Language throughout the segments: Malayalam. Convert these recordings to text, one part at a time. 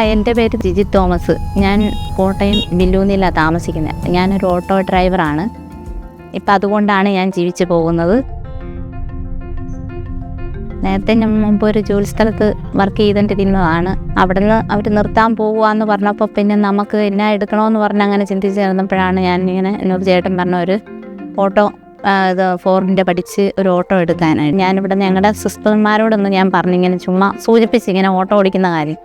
എന്റെ പേര് ജിജി തോമസ്. ഞാൻ കോട്ടയം ബില്ലൂന്നിലാണ് താമസിക്കുന്നത്. ഞാനൊരു ഓട്ടോ ഡ്രൈവറാണ്. ഇപ്പം അതുകൊണ്ടാണ് ഞാൻ ജീവിച്ചു പോകുന്നത്. നേരത്തെ ഞാൻ മുമ്പ് ഒരു ജോലി സ്ഥലത്ത് വർക്ക് ചെയ്തുകൊണ്ടിരുന്നതാണ് അവിടെ നിന്ന് അവർ നിർത്താൻ പോകുകയെന്ന് പറഞ്ഞപ്പോൾ പിന്നെ നമുക്ക് എന്നാ എടുക്കണമെന്ന് പറഞ്ഞ് അങ്ങനെ ചിന്തിച്ച് ചേർന്നപ്പോഴാണ് ഞാൻ ഇങ്ങനെ എന്നോട് ചേട്ടൻ പറഞ്ഞ ഒരു ഓട്ടോ ഇത് ഫോറിന്റെ പഠിച്ച് ഒരു ഓട്ടോ എടുക്കാനായിട്ട്. ഞാനിവിടെ ഞങ്ങളുടെ സിസ്റ്റർമാരോടൊന്ന് ഞാൻ പറഞ്ഞിങ്ങനെ ചുമ്മാ സൂചിപ്പിച്ച് ഇങ്ങനെ ഓട്ടോ ഓടിക്കുന്ന കാര്യം.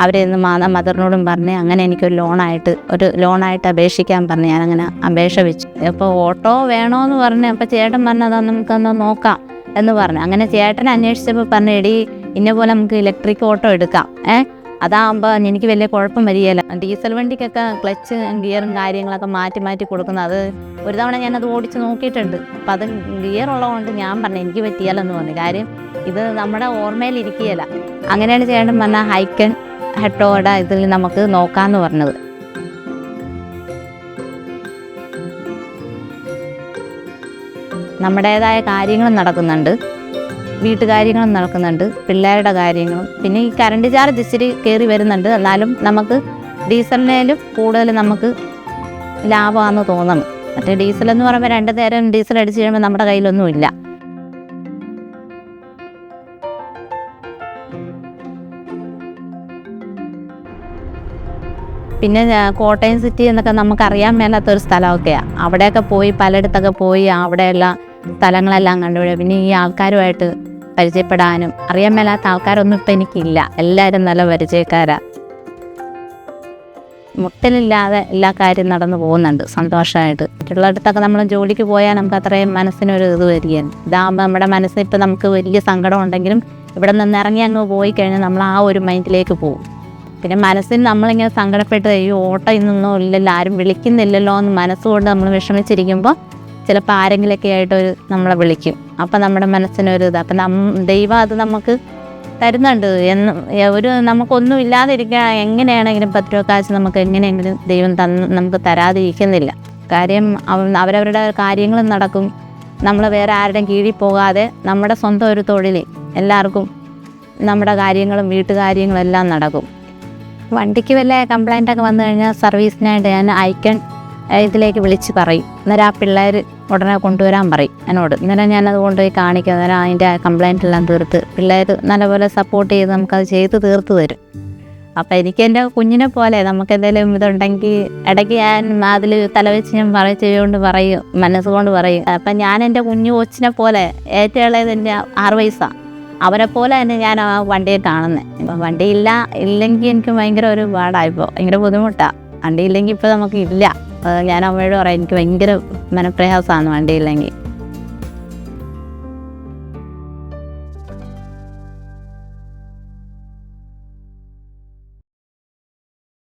അവരെ ഇന്ന് മാതാ മദറിനോടും പറഞ്ഞ് അങ്ങനെ എനിക്കൊരു ലോണായിട്ട് ഒരു ലോണായിട്ട് അപേക്ഷിക്കാൻ പറഞ്ഞു ഞാനങ്ങനെ അപേക്ഷ വെച്ചു. അപ്പോൾ ഓട്ടോ വേണോയെന്ന് പറഞ്ഞ് അപ്പോൾ ചേട്ടൻ പറഞ്ഞു അതാ നമുക്കൊന്ന് നോക്കാം എന്ന് പറഞ്ഞു. അങ്ങനെ ചേട്ടൻ അന്വേഷിച്ചപ്പോൾ പറഞ്ഞു എടി ഇന്ന പോലെ നമുക്ക് ഇലക്ട്രിക് ഓട്ടോ എടുക്കാം. ഏ? അതാകുമ്പോൾ എനിക്ക് വലിയ കുഴപ്പം വരികയില്ല. ഡീസൽ വണ്ടിക്കൊക്കെ ക്ലച്ച് ഗിയറും കാര്യങ്ങളൊക്കെ മാറ്റി മാറ്റി കൊടുക്കുന്നത് അത് ഒരു തവണ ഞാനത് ഓടിച്ച് നോക്കിയിട്ടുണ്ട്. അപ്പം അത് ഗിയർ ഉള്ളതുകൊണ്ട് ഞാൻ പറഞ്ഞു എനിക്ക് പറ്റിയാലെന്ന് പറഞ്ഞു കാര്യം ഇത് നമ്മുടെ ഓർമ്മയിൽ ഇരിക്കുകയില്ല. അങ്ങനെയാണ് ചേട്ടൻ പറഞ്ഞ ഹൈക്കൻ ഹെട്ടോയുടെ ഇതിൽ നമുക്ക് നോക്കാമെന്ന് പറഞ്ഞത്. നമ്മുടേതായ കാര്യങ്ങളും നടക്കുന്നുണ്ട്. വീട്ടുകാര്യങ്ങളും നടക്കുന്നുണ്ട് പിള്ളേരുടെ കാര്യങ്ങളും. പിന്നെ ഈ കറണ്ട് ചാർജ് ഇച്ചിരി കയറി വരുന്നുണ്ട്. എന്നാലും നമുക്ക് ഡീസലിനേലും കൂടുതൽ നമുക്ക് ലാഭമാണെന്ന് തോന്നണം. മറ്റേ ഡീസൽ എന്ന് പറയുമ്പോൾ രണ്ട് നേരം ഡീസൽ അടിച്ചു കഴിയുമ്പോൾ നമ്മുടെ കയ്യിലൊന്നുമില്ല. പിന്നെ കോട്ടയം സിറ്റി എന്നൊക്കെ നമുക്കറിയാൻ മേലാത്തൊരു മേലാത്ത സ്ഥലമൊക്കെയാണ് അവിടെയൊക്കെ പോയി പലയിടത്തൊക്കെ പോയി അവിടെയുള്ള സ്ഥലങ്ങളെല്ലാം കണ്ടുപിടിക്കുക പിന്നെ ഈ ആൾക്കാരുമായിട്ട് പരിചയപ്പെടാനും അറിയാൻ മേലാത്ത ആൾക്കാരൊന്നും ഇപ്പം എനിക്കില്ല. എല്ലാവരും നല്ല പരിചയക്കാരാ. മുട്ടലില്ലാതെ എല്ലാ കാര്യം നടന്നു പോകുന്നുണ്ട് സന്തോഷമായിട്ട് മറ്റുള്ളടത്തൊക്കെ നമ്മൾ ജോലിക്ക് പോയാൽ നമുക്ക് അത്രയും മനസ്സിനൊരു ഇത് വരികയാണ്. ഇതാകുമ്പോൾ നമ്മുടെ മനസ്സിൽ ഇപ്പം നമുക്ക് വലിയ സങ്കടം ഉണ്ടെങ്കിലും ഇവിടെ നിന്ന് ഇറങ്ങി അങ്ങ് പോയി കഴിഞ്ഞാൽ നമ്മൾ ആ ഒരു മൈൻഡിലേക്ക് പോകും. പിന്നെ മനസ്സിന് നമ്മളിങ്ങനെ സങ്കടപ്പെട്ട് ഈ ഓട്ടം ഇന്നൊന്നും ഇല്ലല്ലോ ആരും വിളിക്കുന്നില്ലല്ലോ എന്ന് മനസ്സുകൊണ്ട് നമ്മൾ വിഷമിച്ചിരിക്കുമ്പോൾ ചിലപ്പോൾ ആരെങ്കിലൊക്കെ ആയിട്ട് ഒരു നമ്മളെ വിളിക്കും. അപ്പം നമ്മുടെ മനസ്സിനൊരു ഇത്. അപ്പം നം ദൈവം അത് നമുക്ക് തരുന്നുണ്ട്. എന്ന് ഒരു നമുക്കൊന്നും ഇല്ലാതിരിക്കാൻ എങ്ങനെയാണെങ്കിലും പത്ത് രൂപ കാശ് നമുക്ക് എങ്ങനെയെങ്കിലും ദൈവം തന്ന് നമുക്ക് തരാതിരിക്കുന്നില്ല. കാര്യം അവ- അവരവരുടെ കാര്യങ്ങൾ നടക്കും. നമ്മൾ വേറെ ആരുടെയും കീഴിൽ പോകാതെ നമ്മുടെ സ്വന്തം ഒരു തൊഴിൽ എല്ലാവർക്കും നമ്മുടെ കാര്യങ്ങളും വീട്ടുകാര്യങ്ങളും എല്ലാം നടക്കും. വണ്ടിക്ക് വല്ല കംപ്ലൈന്റ് ഒക്കെ വന്നു കഴിഞ്ഞാൽ സർവീസിനായിട്ട് ഞാൻ ഐക്കൺ ഇതിലേക്ക് വിളിച്ച് പറയും. അന്നേരം ആ പിള്ളേർ ഉടനെ കൊണ്ടുവരാൻ പറയും എന്നോട്. ഇന്നലെ ഞാനത് കൊണ്ടുപോയി കാണിക്കും. അന്നേരം അതിന്റെ കംപ്ലൈന്റ് എല്ലാം തീർത്ത് പിള്ളേർ നല്ലപോലെ സപ്പോർട്ട് ചെയ്ത് നമുക്കത് ചെയ്ത് തീർത്ത് തരും. അപ്പം എനിക്ക് എന്റെ കുഞ്ഞിനെ പോലെ നമുക്ക് എന്തെങ്കിലും ഇതുണ്ടെങ്കിൽ ഇടയ്ക്ക് ഞാൻ അതിൽ തലവെച്ച് ഞാൻ പറയും ചെയ്തുകൊണ്ട് പറയും മനസ്സുകൊണ്ട് പറയും. അപ്പം ഞാൻ എന്റെ കുഞ്ഞു കൊച്ചിനെ പോലെ ഏറ്റവും എന്റെ ആറ് വയസ്സാണ് അവരെ പോലെ തന്നെ ഞാൻ ആ വണ്ടിയെ കാണുന്നത് ഇപ്പം വണ്ടി ഇല്ല ഇല്ലെങ്കിൽ എനിക്ക് ഭയങ്കര ഒരു പാടായിപ്പോൾ ഭയങ്കര ബുദ്ധിമുട്ടാണ് വണ്ടി ഇല്ലെങ്കിൽ ഇപ്പോൾ നമുക്ക് ഇല്ല. ഞാൻ അമ്മയോട് പറയാം എനിക്ക് ഭയങ്കര മനപ്രയാസമാണ് വണ്ടി ഇല്ലെങ്കിൽ